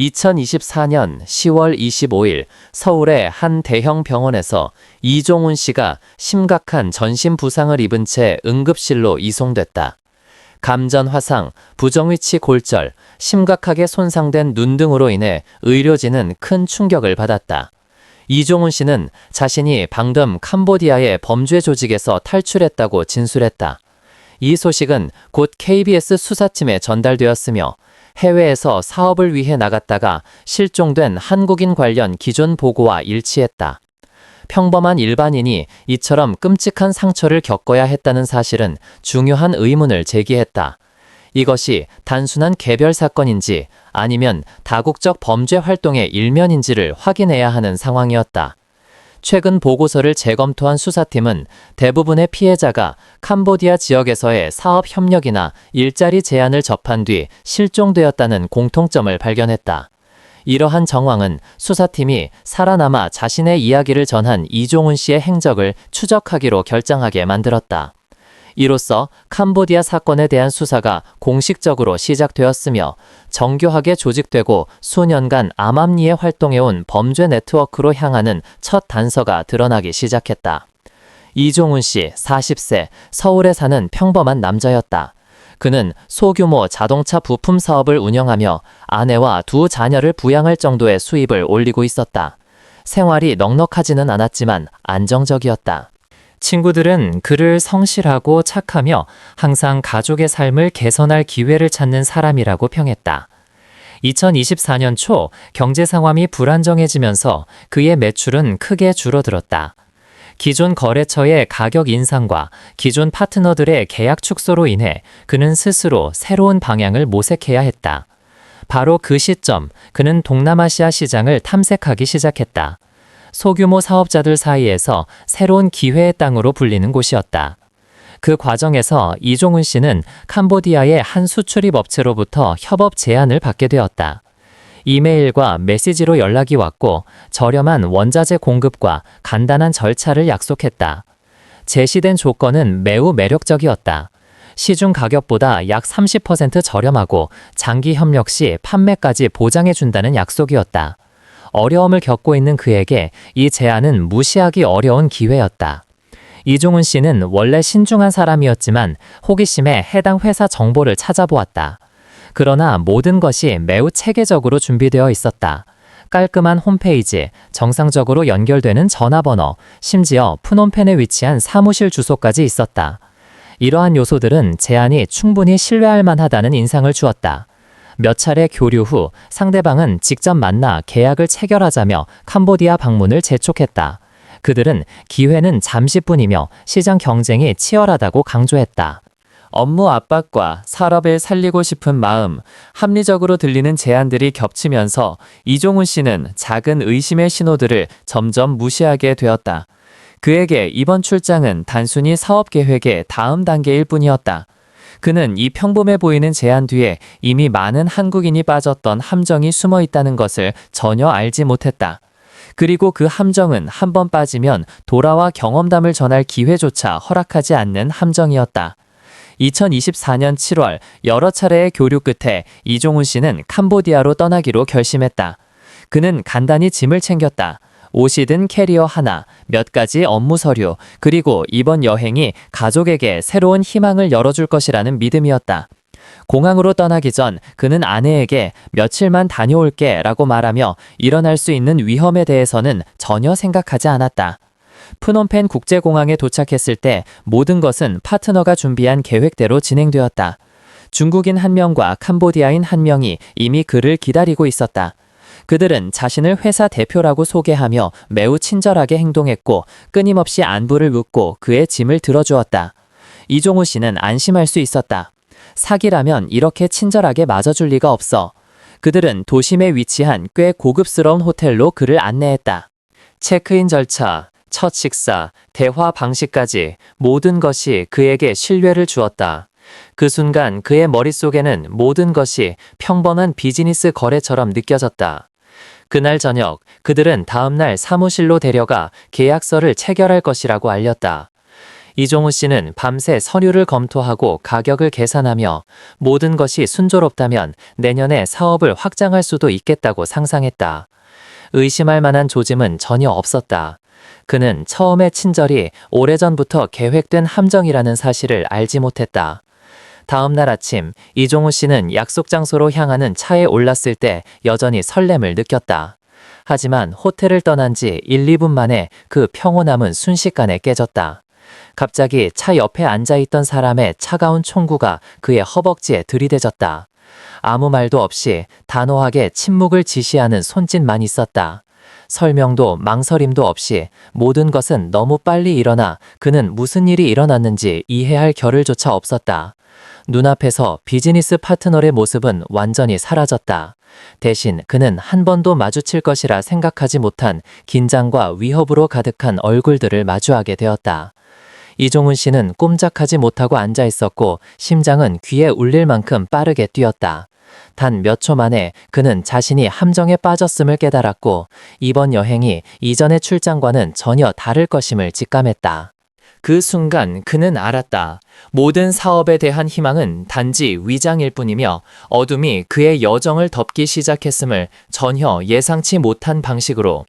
2024년 10월 25일 서울의 한 대형 병원에서 이종훈 씨가 심각한 전신 부상을 입은 채 응급실로 이송됐다. 감전 화상, 부정위치 골절, 심각하게 손상된 눈 등으로 인해 의료진은 큰 충격을 받았다. 이종훈 씨는 자신이 방금 캄보디아의 범죄 조직에서 탈출했다고 진술했다. 이 소식은 곧 KBS 수사팀에 전달되었으며 해외에서 사업을 위해 나갔다가 실종된 한국인 관련 기존 보고와 일치했다. 평범한 일반인이 이처럼 끔찍한 상처를 겪어야 했다는 사실은 중요한 의문을 제기했다. 이것이 단순한 개별 사건인지 아니면 다국적 범죄 활동의 일면인지를 확인해야 하는 상황이었다. 최근 보고서를 재검토한 수사팀은 대부분의 피해자가 캄보디아 지역에서의 사업 협력이나 일자리 제안을 접한 뒤 실종되었다는 공통점을 발견했다. 이러한 정황은 수사팀이 살아남아 자신의 이야기를 전한 이종훈 씨의 행적을 추적하기로 결정하게 만들었다. 이로써 캄보디아 사건에 대한 수사가 공식적으로 시작되었으며 정교하게 조직되고 수년간 암암리에 활동해온 범죄 네트워크로 향하는 첫 단서가 드러나기 시작했다. 이종훈 씨 40세 서울에 사는 평범한 남자였다. 그는 소규모 자동차 부품 사업을 운영하며 아내와 두 자녀를 부양할 정도의 수입을 올리고 있었다. 생활이 넉넉하지는 않았지만 안정적이었다. 친구들은 그를 성실하고 착하며 항상 가족의 삶을 개선할 기회를 찾는 사람이라고 평했다. 2024년 초 경제 상황이 불안정해지면서 그의 매출은 크게 줄어들었다. 기존 거래처의 가격 인상과 기존 파트너들의 계약 축소로 인해 그는 스스로 새로운 방향을 모색해야 했다. 바로 그 시점 그는 동남아시아 시장을 탐색하기 시작했다. 소규모 사업자들 사이에서 새로운 기회의 땅으로 불리는 곳이었다. 그 과정에서 이종훈 씨는 캄보디아의 한 수출입 업체로부터 협업 제안을 받게 되었다. 이메일과 메시지로 연락이 왔고 저렴한 원자재 공급과 간단한 절차를 약속했다. 제시된 조건은 매우 매력적이었다. 시중 가격보다 약 30% 저렴하고 장기 협력 시 판매까지 보장해 준다는 약속이었다. 어려움을 겪고 있는 그에게 이 제안은 무시하기 어려운 기회였다. 이종훈 씨는 원래 신중한 사람이었지만 호기심에 해당 회사 정보를 찾아보았다. 그러나 모든 것이 매우 체계적으로 준비되어 있었다. 깔끔한 홈페이지, 정상적으로 연결되는 전화번호, 심지어 푸놈펜에 위치한 사무실 주소까지 있었다. 이러한 요소들은 제안이 충분히 신뢰할 만하다는 인상을 주었다. 몇 차례 교류 후 상대방은 직접 만나 계약을 체결하자며 캄보디아 방문을 재촉했다. 그들은 기회는 잠시뿐이며 시장 경쟁이 치열하다고 강조했다. 업무 압박과 산업을 살리고 싶은 마음, 합리적으로 들리는 제안들이 겹치면서 이종훈 씨는 작은 의심의 신호들을 점점 무시하게 되었다. 그에게 이번 출장은 단순히 사업 계획의 다음 단계일 뿐이었다. 그는 이 평범해 보이는 제안 뒤에 이미 많은 한국인이 빠졌던 함정이 숨어 있다는 것을 전혀 알지 못했다. 그리고 그 함정은 한 번 빠지면 돌아와 경험담을 전할 기회조차 허락하지 않는 함정이었다. 2024년 7월 여러 차례의 교류 끝에 이종훈 씨는 캄보디아로 떠나기로 결심했다. 그는 간단히 짐을 챙겼다. 옷이든 캐리어 하나, 몇 가지 업무 서류, 그리고 이번 여행이 가족에게 새로운 희망을 열어줄 것이라는 믿음이었다. 공항으로 떠나기 전 그는 아내에게 며칠만 다녀올게 라고 말하며 일어날 수 있는 위험에 대해서는 전혀 생각하지 않았다. 푸놈펜 국제공항에 도착했을 때 모든 것은 파트너가 준비한 계획대로 진행되었다. 중국인 한 명과 캄보디아인 한 명이 이미 그를 기다리고 있었다. 그들은 자신을 회사 대표라고 소개하며 매우 친절하게 행동했고 끊임없이 안부를 묻고 그의 짐을 들어주었다. 이종우 씨는 안심할 수 있었다. 사기라면 이렇게 친절하게 맞아줄 리가 없어. 그들은 도심에 위치한 꽤 고급스러운 호텔로 그를 안내했다. 체크인 절차, 첫 식사, 대화 방식까지 모든 것이 그에게 신뢰를 주었다. 그 순간 그의 머릿속에는 모든 것이 평범한 비즈니스 거래처럼 느껴졌다. 그날 저녁 그들은 다음날 사무실로 데려가 계약서를 체결할 것이라고 알렸다. 이종우 씨는 밤새 서류를 검토하고 가격을 계산하며 모든 것이 순조롭다면 내년에 사업을 확장할 수도 있겠다고 상상했다. 의심할 만한 조짐은 전혀 없었다. 그는 처음에 친절히 오래전부터 계획된 함정이라는 사실을 알지 못했다. 다음 날 아침 이종우 씨는 약속 장소로 향하는 차에 올랐을 때 여전히 설렘을 느꼈다. 하지만 호텔을 떠난 지 1, 2분 만에 그 평온함은 순식간에 깨졌다. 갑자기 차 옆에 앉아있던 사람의 차가운 총구가 그의 허벅지에 들이대졌다. 아무 말도 없이 단호하게 침묵을 지시하는 손짓만 있었다. 설명도 망설임도 없이 모든 것은 너무 빨리 일어나 그는 무슨 일이 일어났는지 이해할 겨를조차 없었다. 눈앞에서 비즈니스 파트너의 모습은 완전히 사라졌다. 대신 그는 한 번도 마주칠 것이라 생각하지 못한 긴장과 위협으로 가득한 얼굴들을 마주하게 되었다. 이종훈 씨는 꼼짝하지 못하고 앉아 있었고 심장은 귀에 울릴 만큼 빠르게 뛰었다. 단 몇 초 만에 그는 자신이 함정에 빠졌음을 깨달았고 이번 여행이 이전의 출장과는 전혀 다를 것임을 직감했다. 그 순간 그는 알았다. 모든 사업에 대한 희망은 단지 위장일 뿐이며 어둠이 그의 여정을 덮기 시작했음을 전혀 예상치 못한 방식으로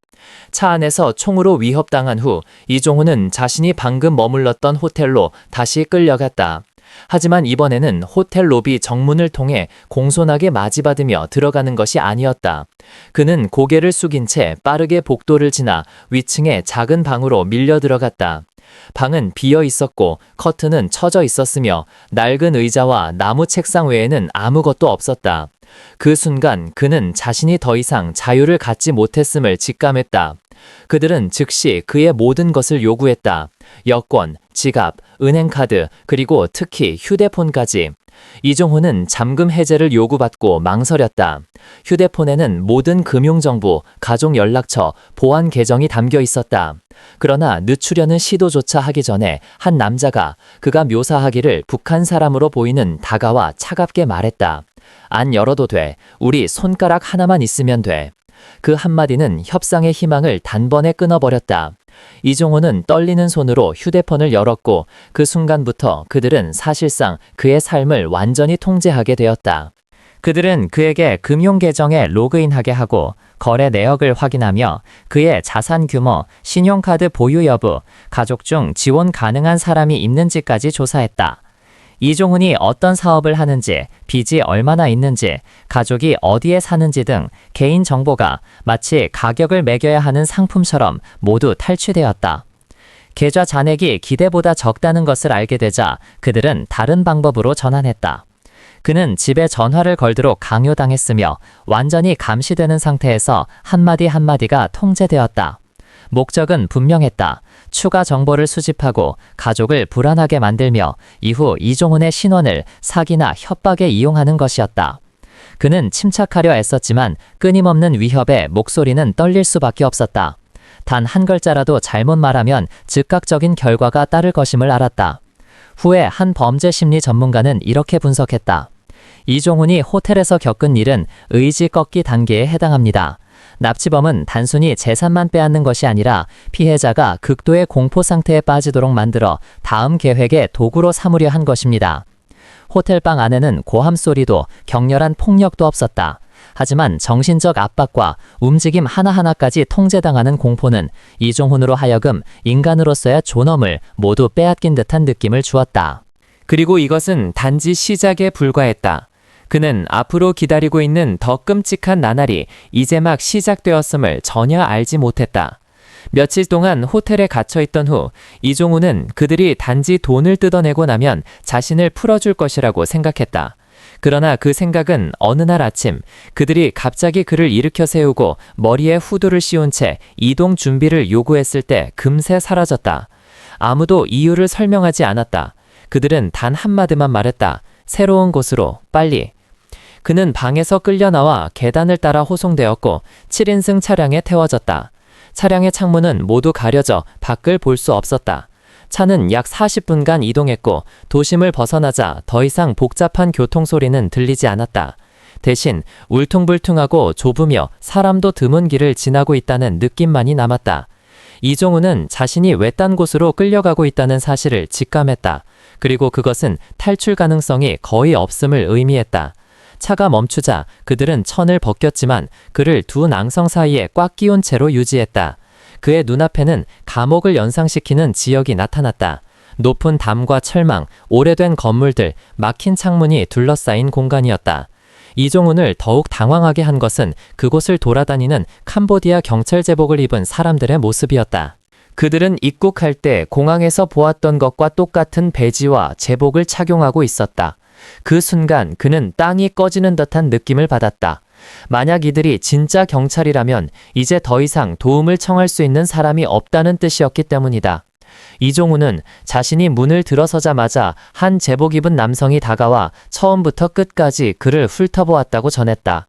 차 안에서 총으로 위협당한 후 이종훈은 자신이 방금 머물렀던 호텔로 다시 끌려갔다. 하지만 이번에는 호텔 로비 정문을 통해 공손하게 맞이받으며 들어가는 것이 아니었다. 그는 고개를 숙인 채 빠르게 복도를 지나 위층의 작은 방으로 밀려 들어갔다. 방은 비어 있었고 커튼은 쳐져 있었으며 낡은 의자와 나무 책상 외에는 아무것도 없었다. 그 순간 그는 자신이 더 이상 자유를 갖지 못했음을 직감했다. 그들은 즉시 그의 모든 것을 요구했다. 여권, 지갑, 은행카드, 그리고 특히 휴대폰까지. 이종훈은 잠금 해제를 요구받고 망설였다. 휴대폰에는 모든 금융정보, 가족 연락처, 보안 계정이 담겨 있었다. 그러나 늦추려는 시도조차 하기 전에 한 남자가 그가 묘사하기를 북한 사람으로 보이는 다가와 차갑게 말했다. 안 열어도 돼. 우리 손가락 하나만 있으면 돼. 그 한마디는 협상의 희망을 단번에 끊어버렸다. 이종호는 떨리는 손으로 휴대폰을 열었고 그 순간부터 그들은 사실상 그의 삶을 완전히 통제하게 되었다. 그들은 그에게 금융 계정에 로그인하게 하고 거래 내역을 확인하며 그의 자산 규모, 신용카드 보유 여부, 가족 중 지원 가능한 사람이 있는지까지 조사했다. 이종훈이 어떤 사업을 하는지, 빚이 얼마나 있는지, 가족이 어디에 사는지 등 개인 정보가 마치 가격을 매겨야 하는 상품처럼 모두 탈취되었다. 계좌 잔액이 기대보다 적다는 것을 알게 되자 그들은 다른 방법으로 전환했다. 그는 집에 전화를 걸도록 강요당했으며 완전히 감시되는 상태에서 한마디 한마디가 통제되었다. 목적은 분명했다. 추가 정보를 수집하고 가족을 불안하게 만들며 이후 이종훈의 신원을 사기나 협박에 이용하는 것이었다. 그는 침착하려 애썼지만 끊임없는 위협에 목소리는 떨릴 수밖에 없었다. 단 한 글자라도 잘못 말하면 즉각적인 결과가 따를 것임을 알았다. 후에 한 범죄 심리 전문가는 이렇게 분석했다. 이종훈이 호텔에서 겪은 일은 의지 꺾기 단계에 해당합니다. 납치범은 단순히 재산만 빼앗는 것이 아니라 피해자가 극도의 공포 상태에 빠지도록 만들어 다음 계획의 도구로 삼으려 한 것입니다. 호텔방 안에는 고함 소리도 격렬한 폭력도 없었다. 하지만 정신적 압박과 움직임 하나하나까지 통제당하는 공포는 이종훈으로 하여금 인간으로서의 존엄을 모두 빼앗긴 듯한 느낌을 주었다. 그리고 이것은 단지 시작에 불과했다. 그는 앞으로 기다리고 있는 더 끔찍한 나날이 이제 막 시작되었음을 전혀 알지 못했다. 며칠 동안 호텔에 갇혀 있던 후 이종우는 그들이 단지 돈을 뜯어내고 나면 자신을 풀어줄 것이라고 생각했다. 그러나 그 생각은 어느 날 아침 그들이 갑자기 그를 일으켜 세우고 머리에 후드를 씌운 채 이동 준비를 요구했을 때 금세 사라졌다. 아무도 이유를 설명하지 않았다. 그들은 단 한마디만 말했다. 새로운 곳으로 빨리. 그는 방에서 끌려 나와 계단을 따라 호송되었고 7인승 차량에 태워졌다. 차량의 창문은 모두 가려져 밖을 볼 수 없었다. 차는 약 40분간 이동했고 도심을 벗어나자 더 이상 복잡한 교통 소리는 들리지 않았다. 대신 울퉁불퉁하고 좁으며 사람도 드문 길을 지나고 있다는 느낌만이 남았다. 이종우는 자신이 외딴 곳으로 끌려가고 있다는 사실을 직감했다. 그리고 그것은 탈출 가능성이 거의 없음을 의미했다. 차가 멈추자 그들은 천을 벗겼지만 그를 두 낭성 사이에 꽉 끼운 채로 유지했다. 그의 눈앞에는 감옥을 연상시키는 지역이 나타났다. 높은 담과 철망, 오래된 건물들, 막힌 창문이 둘러싸인 공간이었다. 이종훈을 더욱 당황하게 한 것은 그곳을 돌아다니는 캄보디아 경찰 제복을 입은 사람들의 모습이었다. 그들은 입국할 때 공항에서 보았던 것과 똑같은 배지와 제복을 착용하고 있었다. 그 순간 그는 땅이 꺼지는 듯한 느낌을 받았다. 만약 이들이 진짜 경찰이라면 이제 더 이상 도움을 청할 수 있는 사람이 없다는 뜻이었기 때문이다. 이종우는 자신이 문을 들어서자마자 한 제복 입은 남성이 다가와 처음부터 끝까지 그를 훑어보았다고 전했다.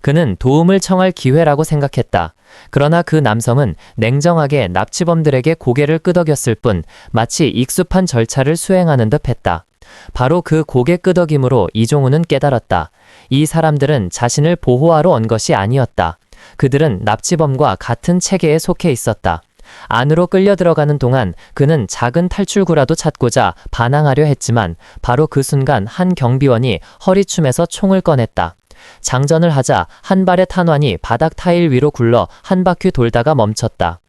그는 도움을 청할 기회라고 생각했다. 그러나 그 남성은 냉정하게 납치범들에게 고개를 끄덕였을 뿐 마치 익숙한 절차를 수행하는 듯 했다. 바로 그 고개 끄덕임으로 이종우는 깨달았다. 이 사람들은 자신을 보호하러 온 것이 아니었다. 그들은 납치범과 같은 체계에 속해 있었다. 안으로 끌려 들어가는 동안 그는 작은 탈출구라도 찾고자 반항하려 했지만 바로 그 순간 한 경비원이 허리춤에서 총을 꺼냈다. 장전을 하자 한 발의 탄환이 바닥 타일 위로 굴러 한 바퀴 돌다가 멈췄다.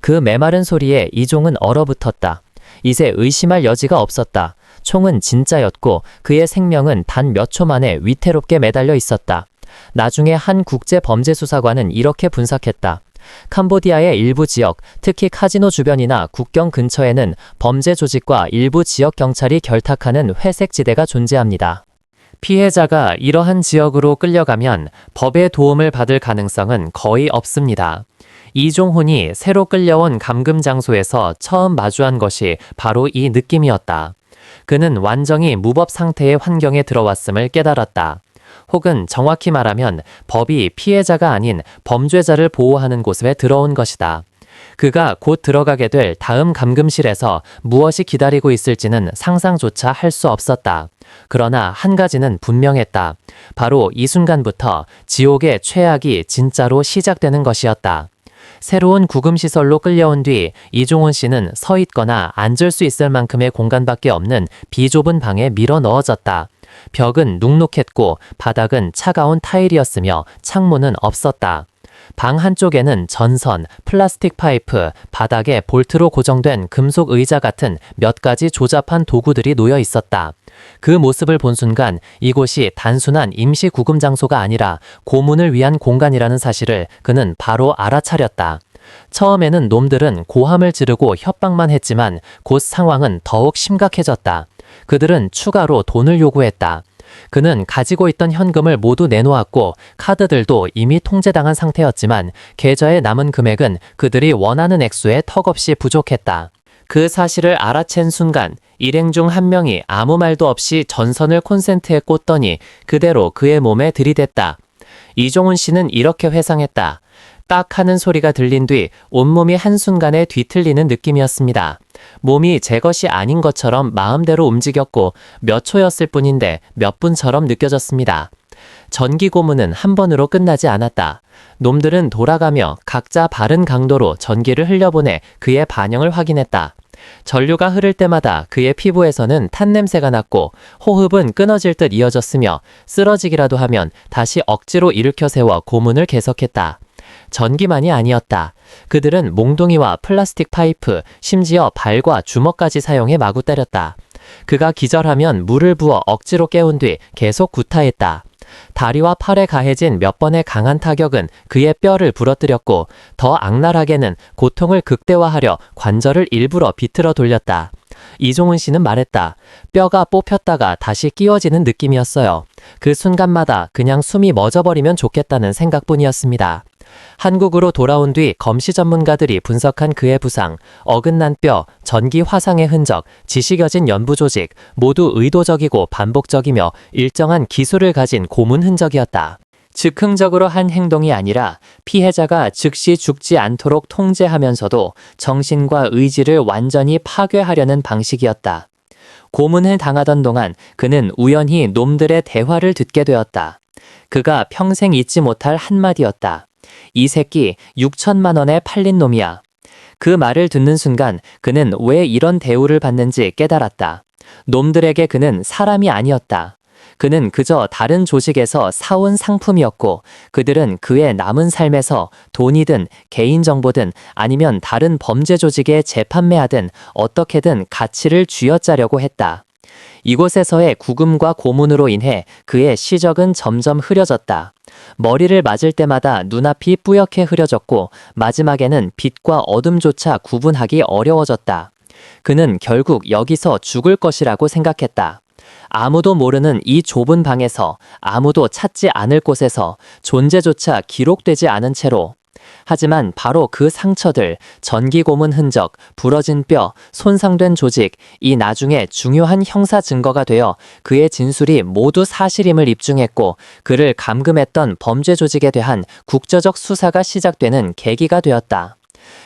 그 메마른 소리에 이종은 얼어붙었다. 이제 의심할 여지가 없었다. 총은 진짜였고 그의 생명은 단 몇 초 만에 위태롭게 매달려 있었다. 나중에 한 국제 범죄 수사관은 이렇게 분석했다. 캄보디아의 일부 지역, 특히 카지노 주변이나 국경 근처에는 범죄 조직과 일부 지역 경찰이 결탁하는 회색 지대가 존재합니다. 피해자가 이러한 지역으로 끌려가면 법의 도움을 받을 가능성은 거의 없습니다. 이종훈이 새로 끌려온 감금 장소에서 처음 마주한 것이 바로 이 느낌이었다. 그는 완전히 무법 상태의 환경에 들어왔음을 깨달았다. 혹은 정확히 말하면 법이 피해자가 아닌 범죄자를 보호하는 곳에 들어온 것이다. 그가 곧 들어가게 될 다음 감금실에서 무엇이 기다리고 있을지는 상상조차 할 수 없었다. 그러나 한 가지는 분명했다. 바로 이 순간부터 지옥의 최악이 진짜로 시작되는 것이었다. 새로운 구금시설로 끌려온 뒤 이종훈 씨는 서 있거나 앉을 수 있을 만큼의 공간밖에 없는 비좁은 방에 밀어 넣어졌다. 벽은 눅눅했고 바닥은 차가운 타일이었으며 창문은 없었다. 방 한쪽에는 전선, 플라스틱 파이프, 바닥에 볼트로 고정된 금속 의자 같은 몇 가지 조잡한 도구들이 놓여 있었다. 그 모습을 본 순간 이곳이 단순한 임시 구금 장소가 아니라 고문을 위한 공간이라는 사실을 그는 바로 알아차렸다. 처음에는 놈들은 고함을 지르고 협박만 했지만 곧 상황은 더욱 심각해졌다. 그들은 추가로 돈을 요구했다. 그는 가지고 있던 현금을 모두 내놓았고 카드들도 이미 통제당한 상태였지만 계좌에 남은 금액은 그들이 원하는 액수에 턱없이 부족했다. 그 사실을 알아챈 순간 일행 중 한 명이 아무 말도 없이 전선을 콘센트에 꽂더니 그대로 그의 몸에 들이댔다. 이종훈 씨는 이렇게 회상했다. 딱 하는 소리가 들린 뒤 온몸이 한순간에 뒤틀리는 느낌이었습니다. 몸이 제 것이 아닌 것처럼 마음대로 움직였고 몇 초였을 뿐인데 몇 분처럼 느껴졌습니다. 전기 고문은 한 번으로 끝나지 않았다. 놈들은 돌아가며 각자 바른 강도로 전기를 흘려보내 그의 반영을 확인했다. 전류가 흐를 때마다 그의 피부에서는 탄 냄새가 났고 호흡은 끊어질 듯 이어졌으며 쓰러지기라도 하면 다시 억지로 일으켜 세워 고문을 계속했다. 전기만이 아니었다. 그들은 몽둥이와 플라스틱 파이프, 심지어 발과 주먹까지 사용해 마구 때렸다. 그가 기절하면 물을 부어 억지로 깨운 뒤 계속 구타했다. 다리와 팔에 가해진 몇 번의 강한 타격은 그의 뼈를 부러뜨렸고 더 악랄하게는 고통을 극대화하려 관절을 일부러 비틀어 돌렸다. 이종훈 씨는 말했다. 뼈가 뽑혔다가 다시 끼워지는 느낌이었어요. 그 순간마다 그냥 숨이 멎어버리면 좋겠다는 생각뿐이었습니다. 한국으로 돌아온 뒤 검시 전문가들이 분석한 그의 부상, 어긋난 뼈, 전기 화상의 흔적, 지식여진 연부 조직, 모두 의도적이고 반복적이며 일정한 기술을 가진 고문 흔적이었다. 즉흥적으로 한 행동이 아니라 피해자가 즉시 죽지 않도록 통제하면서도 정신과 의지를 완전히 파괴하려는 방식이었다. 고문을 당하던 동안 그는 우연히 놈들의 대화를 듣게 되었다. 그가 평생 잊지 못할 한마디였다. 이 새끼 6천만 원에 팔린 놈이야. 그 말을 듣는 순간 그는 왜 이런 대우를 받는지 깨달았다. 놈들에게 그는 사람이 아니었다. 그는 그저 다른 조직에서 사온 상품이었고 그들은 그의 남은 삶에서 돈이든 개인정보든 아니면 다른 범죄 조직에 재판매하든 어떻게든 가치를 쥐어짜려고 했다. 이곳에서의 구금과 고문으로 인해 그의 시적은 점점 흐려졌다. 머리를 맞을 때마다 눈앞이 뿌옇게 흐려졌고 마지막에는 빛과 어둠조차 구분하기 어려워졌다. 그는 결국 여기서 죽을 것이라고 생각했다. 아무도 모르는 이 좁은 방에서 아무도 찾지 않을 곳에서 존재조차 기록되지 않은 채로 하지만 바로 그 상처들, 전기 고문 흔적, 부러진 뼈, 손상된 조직, 이 나중에 중요한 형사 증거가 되어 그의 진술이 모두 사실임을 입증했고 그를 감금했던 범죄 조직에 대한 국제적 수사가 시작되는 계기가 되었다.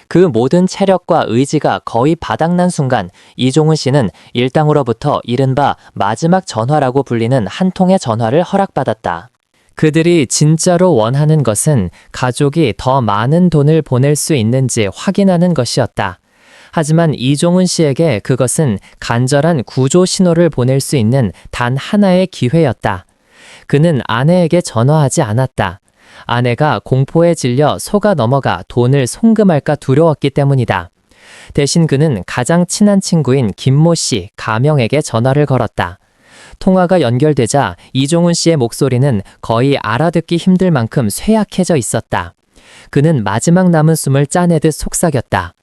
그 모든 체력과 의지가 거의 바닥난 순간 이종훈 씨는 일당으로부터 이른바 마지막 전화라고 불리는 한 통의 전화를 허락받았다. 그들이 진짜로 원하는 것은 가족이 더 많은 돈을 보낼 수 있는지 확인하는 것이었다. 하지만 이종훈 씨에게 그것은 간절한 구조 신호를 보낼 수 있는 단 하나의 기회였다. 그는 아내에게 전화하지 않았다. 아내가 공포에 질려 속아 넘어가 돈을 송금할까 두려웠기 때문이다. 대신 그는 가장 친한 친구인 김모 씨, 가명에게 전화를 걸었다. 통화가 연결되자 이종훈 씨의 목소리는 거의 알아듣기 힘들 만큼 쇠약해져 있었다. 그는 마지막 남은 숨을 짜내듯 속삭였다.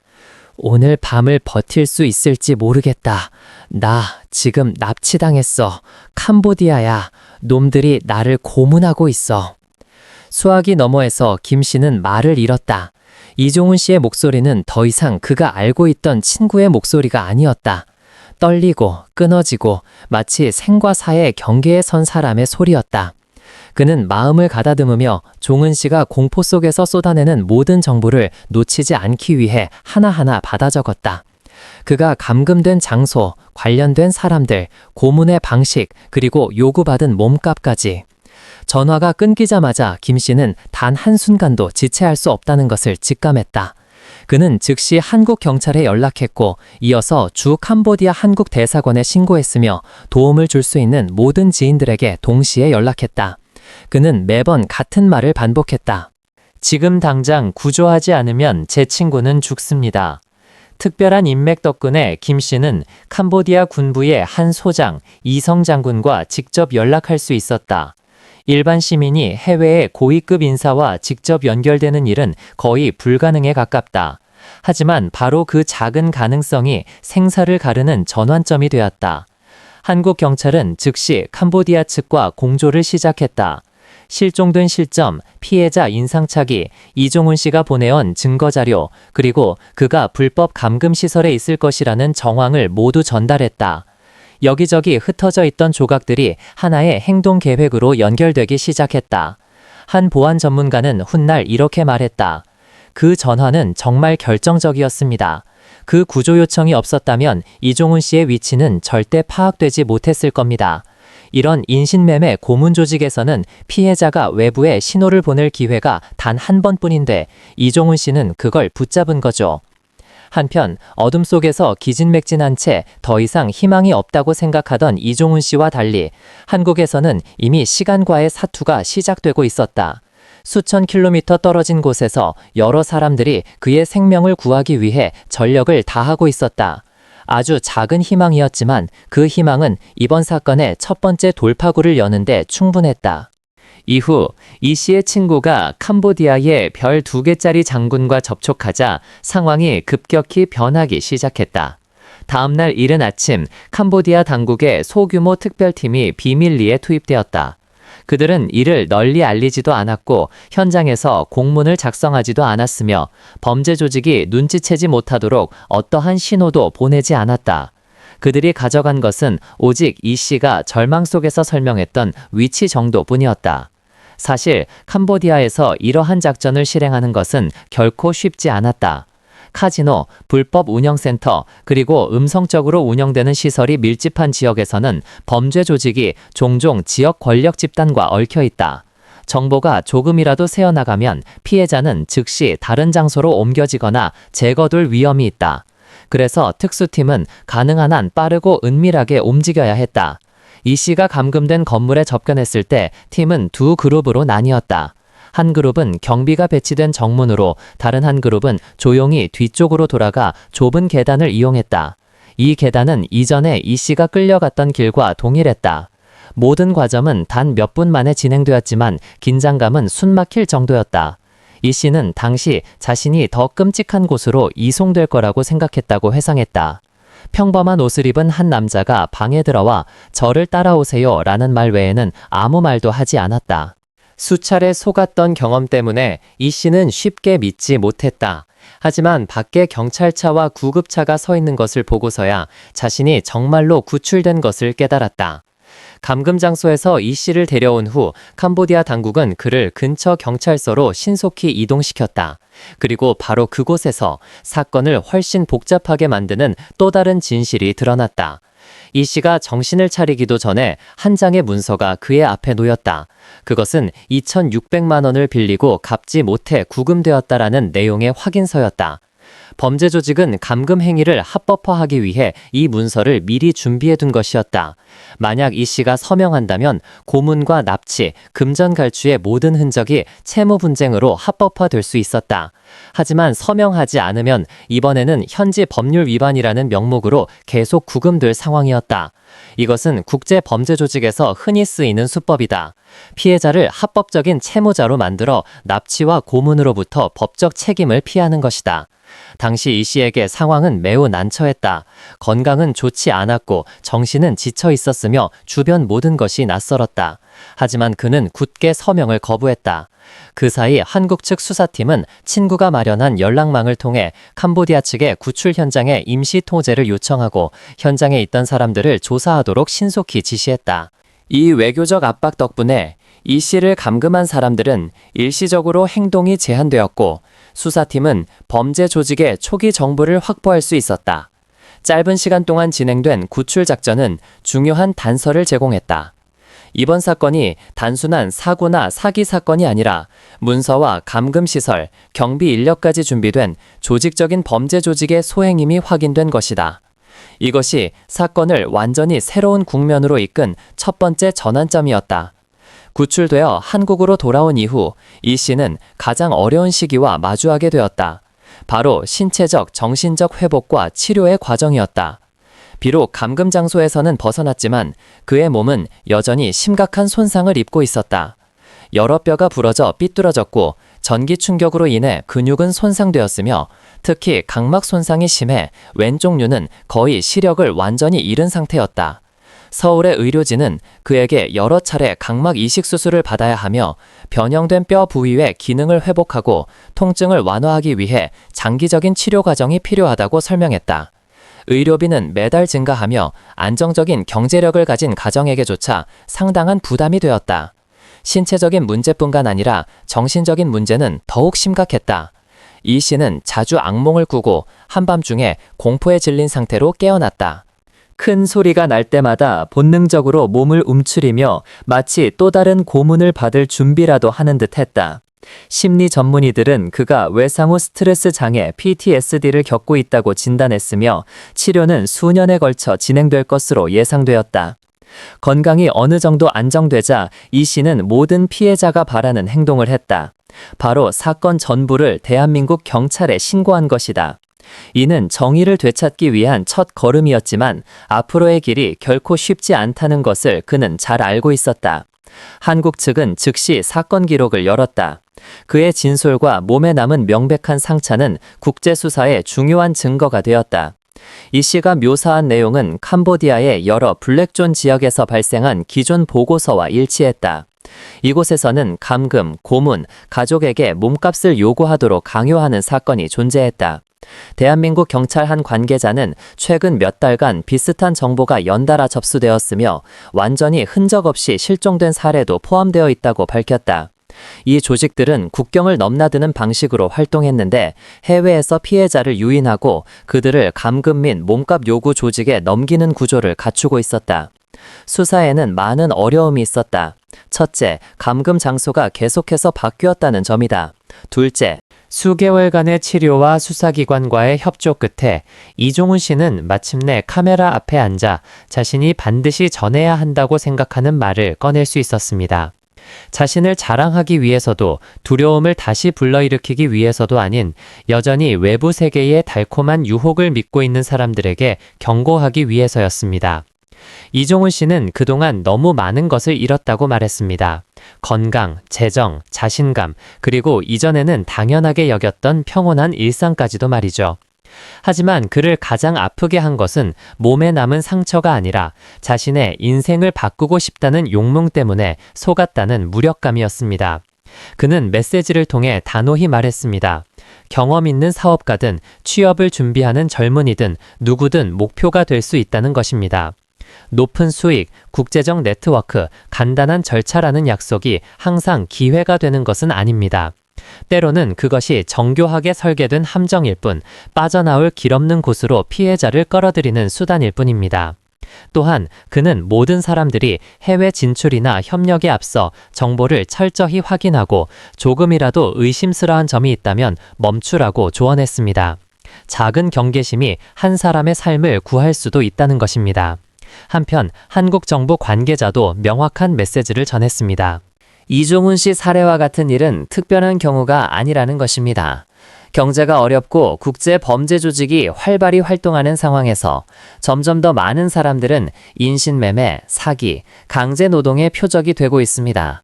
오늘 밤을 버틸 수 있을지 모르겠다. 나 지금 납치당했어. 캄보디아야. 놈들이 나를 고문하고 있어. 수화기 너머에서 김 씨는 말을 잃었다. 이종훈 씨의 목소리는 더 이상 그가 알고 있던 친구의 목소리가 아니었다. 떨리고 끊어지고 마치 생과 사의 경계에 선 사람의 소리였다. 그는 마음을 가다듬으며 종은 씨가 공포 속에서 쏟아내는 모든 정보를 놓치지 않기 위해 하나하나 받아 적었다. 그가 감금된 장소, 관련된 사람들, 고문의 방식, 그리고 요구받은 몸값까지. 전화가 끊기자마자 김 씨는 단 한순간도 지체할 수 없다는 것을 직감했다. 그는 즉시 한국 경찰에 연락했고 이어서 주 캄보디아 한국 대사관에 신고했으며 도움을 줄 수 있는 모든 지인들에게 동시에 연락했다. 그는 매번 같은 말을 반복했다. 지금 당장 구조하지 않으면 제 친구는 죽습니다. 특별한 인맥 덕분에 김 씨는 캄보디아 군부의 한 소장 이성 장군과 직접 연락할 수 있었다. 일반 시민이 해외의 고위급 인사와 직접 연결되는 일은 거의 불가능에 가깝다. 하지만 바로 그 작은 가능성이 생사를 가르는 전환점이 되었다. 한국 경찰은 즉시 캄보디아 측과 공조를 시작했다. 실종된 실점, 피해자 인상착의, 이종훈 씨가 보내온 증거자료, 그리고 그가 불법 감금 시설에 있을 것이라는 정황을 모두 전달했다. 여기저기 흩어져 있던 조각들이 하나의 행동 계획으로 연결되기 시작했다. 한 보안 전문가는 훗날 이렇게 말했다. 그 전화는 정말 결정적이었습니다. 그 구조 요청이 없었다면 이종훈 씨의 위치는 절대 파악되지 못했을 겁니다. 이런 인신매매 고문 조직에서는 피해자가 외부에 신호를 보낼 기회가 단 한 번뿐인데 이종훈 씨는 그걸 붙잡은 거죠. 한편 어둠 속에서 기진맥진한 채 더 이상 희망이 없다고 생각하던 이종훈 씨와 달리 한국에서는 이미 시간과의 사투가 시작되고 있었다. 수천 킬로미터 떨어진 곳에서 여러 사람들이 그의 생명을 구하기 위해 전력을 다하고 있었다. 아주 작은 희망이었지만 그 희망은 이번 사건의 첫 번째 돌파구를 여는데 충분했다. 이후 이 씨의 친구가 캄보디아의 별 두 개짜리 장군과 접촉하자 상황이 급격히 변하기 시작했다. 다음날 이른 아침 캄보디아 당국의 소규모 특별팀이 비밀리에 투입되었다. 그들은 이를 널리 알리지도 않았고 현장에서 공문을 작성하지도 않았으며 범죄 조직이 눈치채지 못하도록 어떠한 신호도 보내지 않았다. 그들이 가져간 것은 오직 이 씨가 절망 속에서 설명했던 위치 정도뿐이었다. 사실 캄보디아에서 이러한 작전을 실행하는 것은 결코 쉽지 않았다. 카지노, 불법 운영센터, 그리고 음성적으로 운영되는 시설이 밀집한 지역에서는 범죄 조직이 종종 지역 권력 집단과 얽혀 있다. 정보가 조금이라도 새어나가면 피해자는 즉시 다른 장소로 옮겨지거나 제거될 위험이 있다. 그래서 특수팀은 가능한 한 빠르고 은밀하게 움직여야 했다. 이 씨가 감금된 건물에 접근했을 때 팀은 두 그룹으로 나뉘었다. 한 그룹은 경비가 배치된 정문으로 다른 한 그룹은 조용히 뒤쪽으로 돌아가 좁은 계단을 이용했다. 이 계단은 이전에 이 씨가 끌려갔던 길과 동일했다. 모든 과정은 단 몇 분 만에 진행되었지만 긴장감은 숨막힐 정도였다. 이 씨는 당시 자신이 더 끔찍한 곳으로 이송될 거라고 생각했다고 회상했다. 평범한 옷을 입은 한 남자가 방에 들어와 저를 따라오세요 라는 말 외에는 아무 말도 하지 않았다. 수차례 속았던 경험 때문에 이 씨는 쉽게 믿지 못했다. 하지만 밖에 경찰차와 구급차가 서 있는 것을 보고서야 자신이 정말로 구출된 것을 깨달았다. 감금 장소에서 이 씨를 데려온 후 캄보디아 당국은 그를 근처 경찰서로 신속히 이동시켰다. 그리고 바로 그곳에서 사건을 훨씬 복잡하게 만드는 또 다른 진실이 드러났다. 이 씨가 정신을 차리기도 전에 한 장의 문서가 그의 앞에 놓였다. 그것은 2,600만 원을 빌리고 갚지 못해 구금되었다라는 내용의 확인서였다. 범죄 조직은 감금 행위를 합법화하기 위해 이 문서를 미리 준비해 둔 것이었다. 만약 이 씨가 서명한다면 고문과 납치, 금전 갈취의 모든 흔적이 채무 분쟁으로 합법화될 수 있었다. 하지만 서명하지 않으면 이번에는 현지 법률 위반이라는 명목으로 계속 구금될 상황이었다. 이것은 국제 범죄 조직에서 흔히 쓰이는 수법이다. 피해자를 합법적인 채무자로 만들어 납치와 고문으로부터 법적 책임을 피하는 것이다. 당시 이 씨에게 상황은 매우 난처했다. 건강은 좋지 않았고 정신은 지쳐 있었으며 주변 모든 것이 낯설었다. 하지만 그는 굳게 서명을 거부했다. 그 사이 한국 측 수사팀은 친구가 마련한 연락망을 통해 캄보디아 측의 구출 현장에 임시 통제를 요청하고 현장에 있던 사람들을 조사하도록 신속히 지시했다. 이 외교적 압박 덕분에 이 씨를 감금한 사람들은 일시적으로 행동이 제한되었고 수사팀은 범죄 조직의 초기 정보를 확보할 수 있었다. 짧은 시간 동안 진행된 구출 작전은 중요한 단서를 제공했다. 이번 사건이 단순한 사고나 사기 사건이 아니라 문서와 감금 시설, 경비 인력까지 준비된 조직적인 범죄 조직의 소행임이 확인된 것이다. 이것이 사건을 완전히 새로운 국면으로 이끈 첫 번째 전환점이었다. 구출되어 한국으로 돌아온 이후 이 씨는 가장 어려운 시기와 마주하게 되었다. 바로 신체적, 정신적 회복과 치료의 과정이었다. 비록 감금 장소에서는 벗어났지만 그의 몸은 여전히 심각한 손상을 입고 있었다. 여러 뼈가 부러져 삐뚤어졌고 전기 충격으로 인해 근육은 손상되었으며 특히 각막 손상이 심해 왼쪽 눈은 거의 시력을 완전히 잃은 상태였다. 서울의 의료진은 그에게 여러 차례 각막 이식 수술을 받아야 하며 변형된 뼈 부위의 기능을 회복하고 통증을 완화하기 위해 장기적인 치료 과정이 필요하다고 설명했다. 의료비는 매달 증가하며 안정적인 경제력을 가진 가정에게조차 상당한 부담이 되었다. 신체적인 문제뿐만 아니라 정신적인 문제는 더욱 심각했다. 이 씨는 자주 악몽을 꾸고 한밤중에 공포에 질린 상태로 깨어났다. 큰 소리가 날 때마다 본능적으로 몸을 움츠리며 마치 또 다른 고문을 받을 준비라도 하는 듯 했다. 심리 전문의들은 그가 외상 후 스트레스 장애 PTSD를 겪고 있다고 진단했으며 치료는 수년에 걸쳐 진행될 것으로 예상되었다. 건강이 어느 정도 안정되자 이 씨는 모든 피해자가 바라는 행동을 했다. 바로 사건 전부를 대한민국 경찰에 신고한 것이다. 이는 정의를 되찾기 위한 첫 걸음이었지만 앞으로의 길이 결코 쉽지 않다는 것을 그는 잘 알고 있었다. 한국 측은 즉시 사건 기록을 열었다. 그의 진술과 몸에 남은 명백한 상처는 국제수사의 중요한 증거가 되었다. 이 씨가 묘사한 내용은 캄보디아의 여러 블랙존 지역에서 발생한 기존 보고서와 일치했다. 이곳에서는 감금, 고문, 가족에게 몸값을 요구하도록 강요하는 사건이 존재했다. 대한민국 경찰 한 관계자는 최근 몇 달간 비슷한 정보가 연달아 접수되었으며 완전히 흔적 없이 실종된 사례도 포함되어 있다고 밝혔다. 이 조직들은 국경을 넘나드는 방식으로 활동했는데 해외에서 피해자를 유인하고 그들을 감금 및 몸값 요구 조직에 넘기는 구조를 갖추고 있었다. 수사에는 많은 어려움이 있었다. 첫째, 감금 장소가 계속해서 바뀌었다는 점이다. 둘째, 수개월간의 치료와 수사기관과의 협조 끝에 이종훈 씨는 마침내 카메라 앞에 앉아 자신이 반드시 전해야 한다고 생각하는 말을 꺼낼 수 있었습니다. 자신을 자랑하기 위해서도 두려움을 다시 불러일으키기 위해서도 아닌 여전히 외부 세계의 달콤한 유혹을 믿고 있는 사람들에게 경고하기 위해서였습니다. 이종훈 씨는 그동안 너무 많은 것을 잃었다고 말했습니다. 건강, 재정, 자신감, 그리고 이전에는 당연하게 여겼던 평온한 일상까지도 말이죠. 하지만 그를 가장 아프게 한 것은 몸에 남은 상처가 아니라 자신의 인생을 바꾸고 싶다는 욕망 때문에 속았다는 무력감이었습니다. 그는 메시지를 통해 단호히 말했습니다. 경험 있는 사업가든 취업을 준비하는 젊은이든 누구든 목표가 될 수 있다는 것입니다. 높은 수익, 국제적 네트워크, 간단한 절차라는 약속이 항상 기회가 되는 것은 아닙니다. 때로는 그것이 정교하게 설계된 함정일 뿐 빠져나올 길 없는 곳으로 피해자를 끌어들이는 수단일 뿐입니다. 또한 그는 모든 사람들이 해외 진출이나 협력에 앞서 정보를 철저히 확인하고 조금이라도 의심스러운 점이 있다면 멈추라고 조언했습니다. 작은 경계심이 한 사람의 삶을 구할 수도 있다는 것입니다. 한편 한국 정부 관계자도 명확한 메시지를 전했습니다. 이종훈 씨 사례와 같은 일은 특별한 경우가 아니라는 것입니다. 경제가 어렵고 국제 범죄 조직이 활발히 활동하는 상황에서 점점 더 많은 사람들은 인신매매, 사기, 강제 노동의 표적이 되고 있습니다.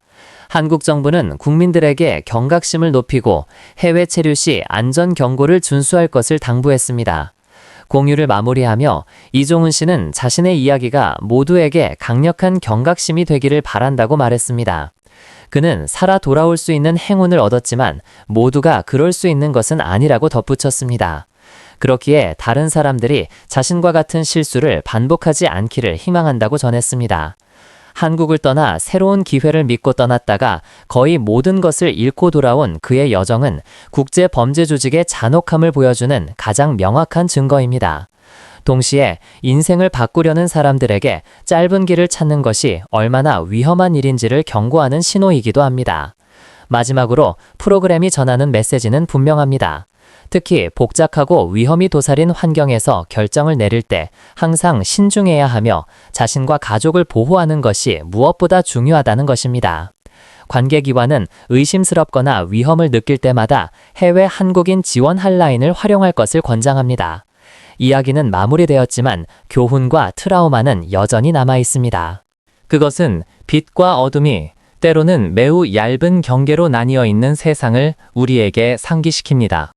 한국 정부는 국민들에게 경각심을 높이고 해외 체류 시 안전 경고를 준수할 것을 당부했습니다. 공유를 마무리하며 이종훈 씨는 자신의 이야기가 모두에게 강력한 경각심이 되기를 바란다고 말했습니다. 그는 살아 돌아올 수 있는 행운을 얻었지만 모두가 그럴 수 있는 것은 아니라고 덧붙였습니다. 그렇기에 다른 사람들이 자신과 같은 실수를 반복하지 않기를 희망한다고 전했습니다. 한국을 떠나 새로운 기회를 믿고 떠났다가 거의 모든 것을 잃고 돌아온 그의 여정은 국제 범죄 조직의 잔혹함을 보여주는 가장 명확한 증거입니다. 동시에 인생을 바꾸려는 사람들에게 짧은 길을 찾는 것이 얼마나 위험한 일인지를 경고하는 신호이기도 합니다. 마지막으로 프로그램이 전하는 메시지는 분명합니다. 특히 복잡하고 위험이 도사린 환경에서 결정을 내릴 때 항상 신중해야 하며 자신과 가족을 보호하는 것이 무엇보다 중요하다는 것입니다. 관계기관은 의심스럽거나 위험을 느낄 때마다 해외 한국인 지원 한라인을 활용할 것을 권장합니다. 이야기는 마무리되었지만 교훈과 트라우마는 여전히 남아 있습니다. 그것은 빛과 어둠이 때로는 매우 얇은 경계로 나뉘어 있는 세상을 우리에게 상기시킵니다.